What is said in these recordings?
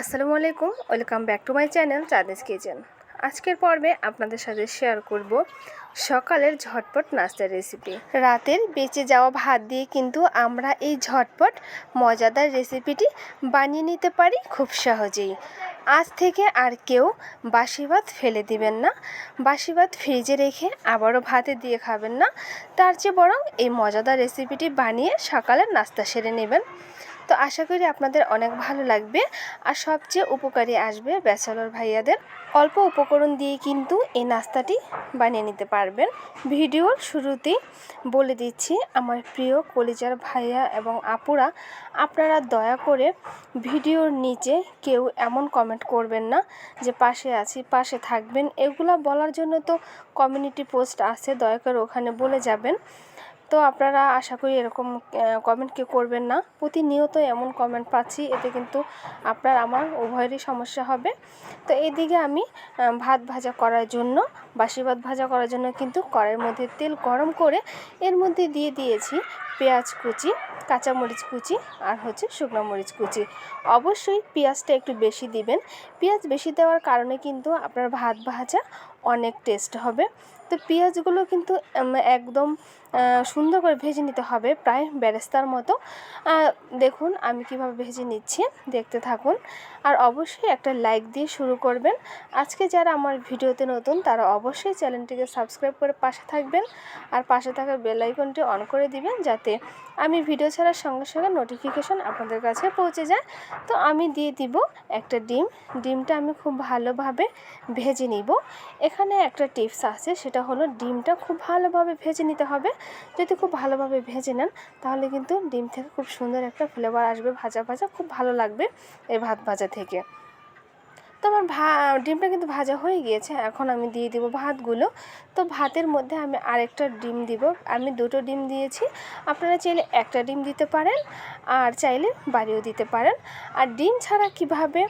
আসসালামু আলাইকুম, welcome back to my channel Chandesh kitchen. আজকের পর্বে আপনাদের সাথে শেয়ার করব সকালের ঝটপট নাস্তার রেসিপি রাতের বেঁচে যাওয়া ভাত দিয়ে কিন্তু আমরা এই ঝটপট মজাদার রেসিপিটি বানিয়ে নিতে পারি খুব সহজেই। আজ থেকে আর কেউ বাসি ভাত ফেলে দিবেন না, বাসি ভাত ফ্রিজে রেখে আবারও ভাতে দিয়ে খাবেন না, তার চেয়ে বরং এই মজাদার রেসিপিটি বানিয়ে সকালের নাস্তা সেরে নেবেন। তো আশা করি আপনাদের অনেক ভালো লাগবে। আর সবচেয়ে উপকারী আসবে ব্যাচেলর ভাইয়াদের। অল্প উপকরণ দিয়ে কিন্তু এই নাস্তাটি বানিয়ে নিতে পারবেন। ভিডিওর শুরুতেই বলে দিচ্ছি, আমার প্রিয় কলিজার ভাইয়া এবং আপুরা, আপনারা দয়া করে ভিডিওর নিচে কেউ এমন কমেন্ট করবেন না যে পাশে আছি, পাশে থাকবেন। এগুলো বলার জন্য তো কমিউনিটি পোস্ট আছে, দয়া করে ওখানে বলে যাবেন। তো আপনারা আশা করি এরকম কমেন্ট কেউ করবেন না। প্রতিনিয়ত এমন কমেন্ট পাচ্ছি, এতে কিন্তু আপনার, আমার উভয়েরই সমস্যা হবে। তো এইদিকে আমি ভাত ভাজা করার জন্য, বাসি ভাত ভাজা করার জন্য কিন্তু কড়াইয়ের মধ্যে তেল গরম করে, এর মধ্যে দিয়ে দিয়েছি পেঁয়াজ কুচি, কাঁচামরিচ কুচি আর হচ্ছে শুকনো মরিচ কুচি। অবশ্যই পেঁয়াজটা একটু বেশি দিবেন। পেঁয়াজ বেশি দেওয়ার কারণে কিন্তু আপনার ভাত ভাজা অনেক টেস্ট হবে। তো পেঁয়াজগুলো কিন্তু একদম সুন্দর করে ভেজে নিতে হবে প্রায় ব্যারেস্তার মতো। দেখুন আমি কীভাবে ভেজে নিচ্ছি, দেখতে থাকুন। আর অবশ্যই একটা লাইক দিয়ে শুরু করবেন। আজকে যারা আমার ভিডিওতে নতুন, তারা অবশ্যই চ্যানেলটিকে সাবস্ক্রাইব করে পাশে থাকবেন আর পাশে থাকা বেল আইকনটি অন করে দিবেন যাতে আমি ভিডিও ছাড়ার সঙ্গে সঙ্গে নোটিফিকেশন আপনাদের কাছে পৌঁছে যায়। তো আমি দিয়ে দিব একটা ডিম। ডিমটা আমি খুব ভালোভাবে ভেজে নিব। এখানে একটা টিপস আছে, সেটা হলো ডিমটা খুব ভালোভাবে ভেজে নিতে হবে। যদি খুব ভালোভাবে ভেজে নেন, তাহলে কিন্তু ডিম থেকে খুব সুন্দর একটা ফ্লেভার আসবে, ভাজা ভাজা, খুব ভালো লাগবে এই ভাত ভাজা থেকে। তো আমার ভা, ডিমটা কিন্তু ভাজা হয়ে গিয়েছে, এখন আমি দিয়ে দিব ভাতগুলো। তো ভাতের মধ্যে আমি আরেকটা ডিম দিব, আমি দুটো ডিম দিয়েছি। আপনারা চাইলে একটা ডিম দিতে পারেন, আর চাইলে বাড়িও দিতে পারেন। আর ডিম ছাড়া কীভাবে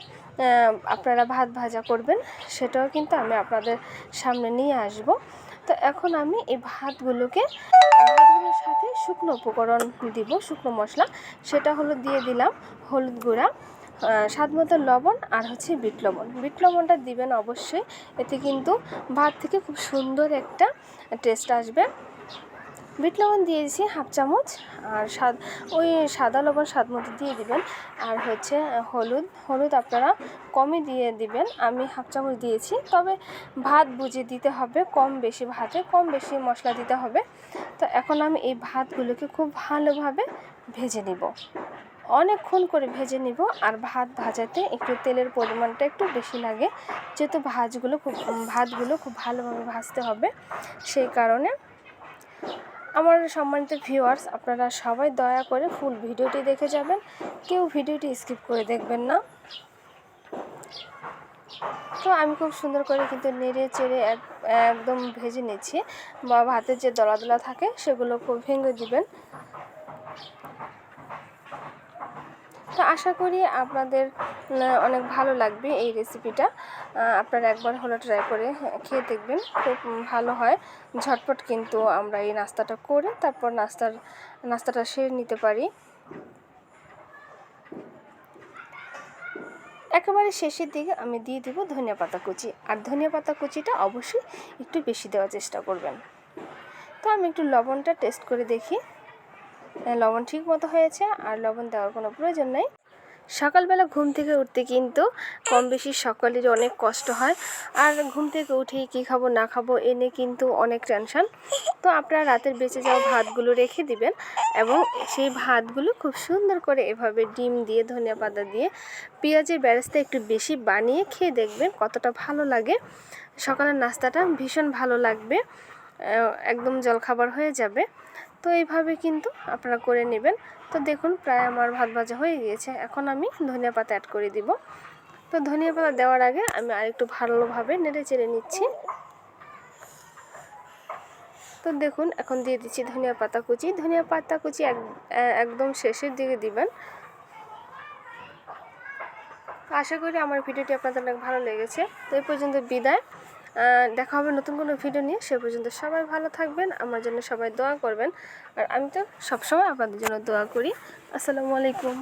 আপনারা ভাত ভাজা করবেন, সেটাও কিন্তু আমি আপনাদের সামনে নিয়ে আসব। তো এখন আমি এই ভাতগুলোকে ভাতগুলোর সাথে শুকনো উপকরণ দিব, শুকনো মশলা। সেটা হলো দিয়ে দিলাম হলুদ গুঁড়া স্বাদ মতো লবণ আর হচ্ছে বিট লবণ। বিট লবণটা দিবেন অবশ্যই, এতে কিন্তু ভাত থেকে খুব সুন্দর একটা টেস্ট আসবে। বিট লবণ দিয়ে দিয়েছি হাফ চামচ আর স্বাদ, ওই সাদা লবণ স্বাদ মতো দিয়ে দিবেন। আর হচ্ছে হলুদ হলুদ আপনারা কমই দিয়ে দিবেন। আমি হাফ চামচ দিয়েছি, তবে ভাত বুঝে দিতে হবে, কম বেশি ভাতে, কম বেশি মশলা দিতে হবে। তো এখন আমি এই ভাতগুলোকে খুব ভালোভাবে ভেজে নিব। অনেকক্ষণ করে ভেজে নিব, আর ভাত ভাজাতে একটু তেলের পরিমাণটা একটু বেশি লাগে, যেহেতু ভাজগুলো খুব, ভাতগুলো খুব ভালোভাবে ভাজতে হবে। সেই কারণে আমার সম্মানিত ভিউয়ার্স আপনারা সবাই দয়া করে ফুল ভিডিওটি দেখে যাবেন। কেউ ভিডিওটি স্কিপ করে দেখবেন না। তো আমি খুব সুন্দর করে কিন্তু নেড়ে চেড়ে একদম ভেজে নিচ্ছি বা ভাতের যে দলা দলা থাকে, সেগুলো খুব ভেঙে দিবেন। তো আশা করি আপনাদের অনেক ভালো লাগবে এই রেসিপিটা আপনারা একবার হলো ট্রাই করে খেয়ে দেখবেন। খুব ভালো হয়। ঝটপট কিন্তু আমরা এই নাস্তাটা করে তারপর নাস্তার, নাস্তাটা সেরে নিতে পারি। একেবারে শেষের দিকে আমি দিয়ে দেবো ধনিয়া পাতা কুচি। আর ধনিয়া পাতা কুচিটা অবশ্যই একটু বেশি দেওয়ার চেষ্টা করবেন। তো আমি একটু লবণটা টেস্ট করে দেখি। লবণ ঠিক মতো হয়েছে, আর লবণ দেওয়ার কোনো প্রয়োজন নেই। সকালবেলা ঘুম থেকে উঠতে কিন্তু কম বেশি সকলেরই অনেক কষ্ট হয়, আর ঘুম থেকে উঠেই কী খাব, না খাব এনে কিন্তু অনেক টেনশন তো আপনারা রাতের বেঁচে যাওয়া ভাতগুলো রেখে দিবেন, এবং সেই ভাতগুলো খুব সুন্দর করে এভাবে ডিম দিয়ে, ধনিয়া পাতা দিয়ে, পেঁয়াজের ব্যারেস্তা একটু বেশি বানিয়ে খেয়ে দেখবেন কতটা ভালো লাগে। সকালের নাস্তাটা ভীষণ ভালো লাগবে একদম জলখাবার হয়ে যাবে। তো এইভাবে কিন্তু আপনারা করে নেবেন। তো দেখুন, প্রায় আমার ভাত ভাজা হয়ে গিয়েছে। এখন আমি ধনিয়া পাতা অ্যাড করে দিব। তো ধনিয়া পাতা দেওয়ার আগে আমি আরেকটু ভালোভাবে নেড়ে চেড়ে নিচ্ছি। তো দেখুন, এখন দিয়ে দিচ্ছি ধনিয়া পাতা কুচি। ধনিয়া পাতা কুচি একদম শেষের দিকে দিবেন। আশা করি আমার ভিডিওটি আপনাদের অনেক ভালো লেগেছে। তো এই পর্যন্ত বিদায়। দেখা হবে নতুন কোনো ভিডিও নিয়ে। সে পর্যন্ত সবাই ভালো থাকবেন, আমার জন্য সবাই দোয়া করবেন। আর আমি তো সবসময় আপনাদের জন্য দোয়া করি। আসসালামু আলাইকুম।